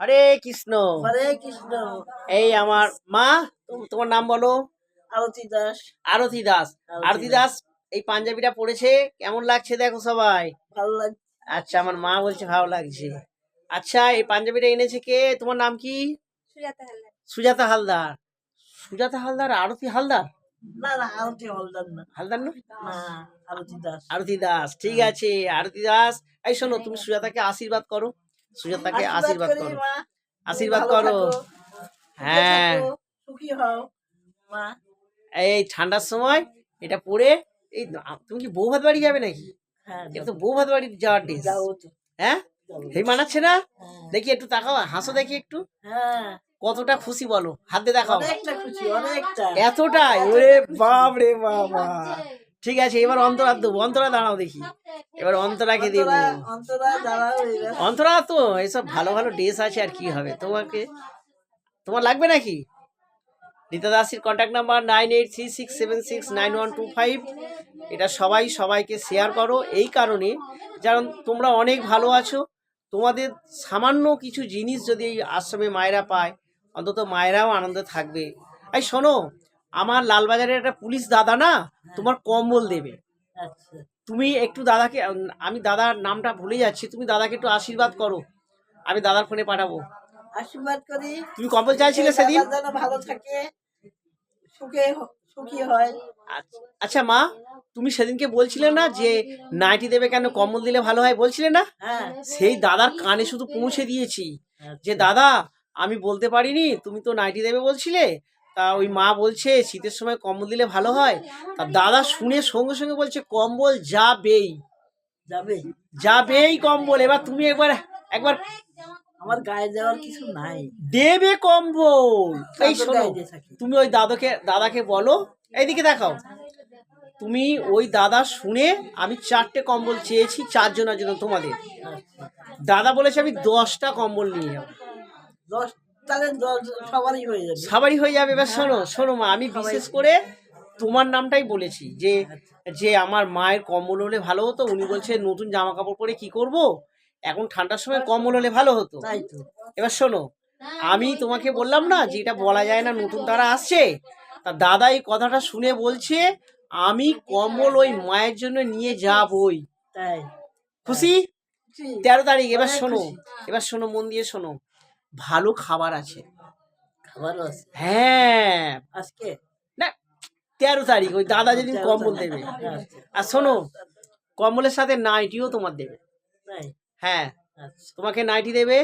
হরে কৃষ্ণ। হরে কৃষ্ণ। এই আমার মা তোমার নাম বলো? আরতি দাস। আরতি দাস। আরতি দাস। এই পাঞ্জাবিটা পড়েছে? কেমন লাগছে দেখো সবাই? ভালো লাগছে আচ্ছা আমার মা বলছে ভালো লাগছে। আচ্ছা এই পাঞ্জাবিটা এনেছে কে? তোমার নাম কি? সুজাতা হালদার। সুজাতা হালদার। সুজাতা হালদার আরতি হালদার? না না আরতি হলদার না। হালদার না? না আরতি দাস। আরতি দাস ঠিক আছে আরতি দাস। এই শোনো তুমি সুজাতাকে আশীর্বাদ করো। সুজাতাকে আশীর্বাদ করো আশীর্বাদ করো। হ্যাঁ। সুখী হও মা। এই ঠান্ডার সময় এটা পরে এই তুমি কি বউ ভাত বাড়ি যাবে নাকি? হ্যাঁ এটা তো বউ ভাত বাড়ি যাওয়ার ড্রেস হ্যাঁ। সেই মানাচ্ছে না? হ্যাঁ। দেখি একটু তাকাও হাসো দেখি একটু। হ্যাঁ। কতটা খুশি বলো হাত দিয়ে দেখাও। অনেকটা খুশি অনেকটা। এতটাই ওরে বাপ রে বাবা। ঠিক আছে এবার অন্তরা দেবো অন্তরা দাঁড়াও দেখি। এবার অন্তরাকে দেবো অন্তরা- তো এসব ভালো ভালো ড্রেস আছে আর কি হবে? তোমাকে তোমার লাগবে নাকি? Rita দাসির contact number nine eight three six seven six nine one two five এটা সবাই সবাইকে শেয়ার করো। এই কারণে কারণ তোমরা অনেক ভালো আছো। তোমাদের সামান্য কিছু জিনিস যদি এই আশ্রমে মায়েরা পায় অন্তত মায়েরাও আনন্দে থাকবে। এই শোনো আমার লালবাজারের একটা পুলিশ দাদা না তোমার কম্বল দেবে। আচ্ছা। তুমি একটু দাদাকে আমি দাদার নামটা ভুলে যাচ্ছি তুমি দাদাকে একটু আশীর্বাদ করো। আমি দাদার ফোনে পাঠাবো। আশীর্বাদ করি। তুমি কম্বল চাইছিলে সেদিন? ভালো থাকে সুখে সুখী হয়। আচ্ছা- আচ্ছা মা তুমি সেদিনকে বলছিলে না যে নাইটি দেবে কেন কম্বল দিলে ভালো হয় বলছিলে না? হ্যাঁ। সেই দাদার কানে শুধু পৌঁছে দিয়েছি। যে দাদা আমি বলতে পারিনি তুমি তো নাইটি দেবে বলছিলে তা ওই মা বলছে শীতের সময় কম্বল দিলে ভালো হয়? তা দাদা শুনে সঙ্গে সঙ্গে বলছে কম্বল যাবেই যাবে যাবেই কম্বল। এবার তুমি একবার একবার আমার গায়ে দেওয়ার কিছু নাই। দেবে কম্বল। এই শোনো। তুমি ওই দাদাকে দাদাকে বলো এইদিকে দেখাও। তুমি ওই দাদা শুনে আমি চারটে কম্বল চেয়েছি চারজনের জন্য তোমাদের। দাদা বলেছে আমি দশটা কম্বল নিয়ে যাব। দশ তাহলে সবারই হয়ে যাবে। সবারই হয়ে যাবে। এবার শোনো শোনো মা আমি বিশেষ করে তোমার নামটাই বলেছি যে যে আমার মায়ের কম্বল হলে ভালো হতো উনি বলছে নতুন জামা কাপড় পরে কি করব? এখন ঠান্ডার সময় কম্বল হলে ভালো হতো। তাই তো। এবার শোনো আমি তোমাকে বললাম না যে এটা বলা যায় না নতুন তারা আসছে? তা দাদা এই কথাটা শুনে বলছে আমি কম্বল ওই মায়ের জন্য নিয়ে যাবই। তাই। খুশি? খুশি। তেরো তারিখ এবার শোনো এবার শোনো মন দিয়ে শোনো। ভালো খাবার আছে। খাবারও আছে। হ্যাঁ। আজকে? না তেরো তারিখ ওই দাদা যেদিন কম্বল দেবে। আচ্ছা। আর শোনো কম্বলের সাথে নাইটিও তোমার দেবে। হ্যাঁ। আচ্ছা। তোমাকে নাইটি দেবে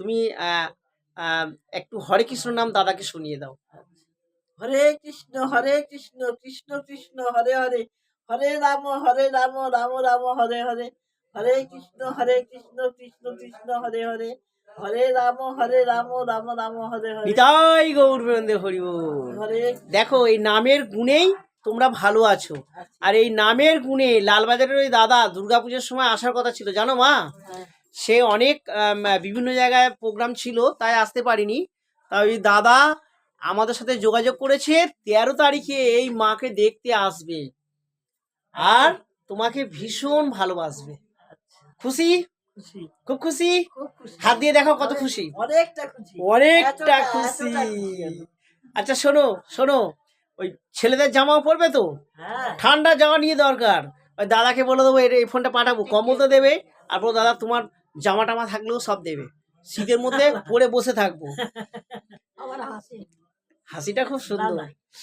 তুমি একটু হরে কৃষ্ণ নাম দাদাকে শুনিয়ে দাও। হরে কৃষ্ণ হরে কৃষ্ণ কৃষ্ণ কৃষ্ণ হরে হরে। হরে রাম হরে রাম রাম রাম হরে হরে। হরে কৃষ্ণ হরে কৃষ্ণ কৃষ্ণ কৃষ্ণ হরে হরে। হরে রাম হরে রাম রাম রাম হরে হরে। নিতাই গৌর বৃন্দে হরি দেখো এই নামের গুণেই তোমরা ভালো আছো। আর এই নামের গুণে লালবাজারের ওই দাদা দুর্গাপুজোর সময় আসার কথা ছিল জানো মা? হ্যাঁ, সে অনেক বিভিন্ন জায়গায় প্রোগ্রাম ছিল তাই আসতে পারিনি। তা ওই দাদা আমাদের সাথে যোগাযোগ করেছে তেরো তারিখে এই মাকে দেখতে আসবে। আর তোমাকে ভীষণ ভালোবাসবে। খুশি খুশি? খুব খুশি? হাত দিয়ে দেখো কত খুশি। অনেকটা খুশি। অনেকটা খুশি। আচ্ছা শোনো শোনো ওই ছেলেদের জামাও পরবে তো? হ্যাঁ। ঠান্ডা জামা নিয়ে দরকার। ওই দাদাকে বলে দেবো এই ফোনটা পাঠাবো। কম্বল তো দেবে। আর বলো দাদা তোমার জামা টামা থাকলেও সব দেবে। শীতের মধ্যে পরে বসে থাকব। হাসিটা খুব সুন্দর।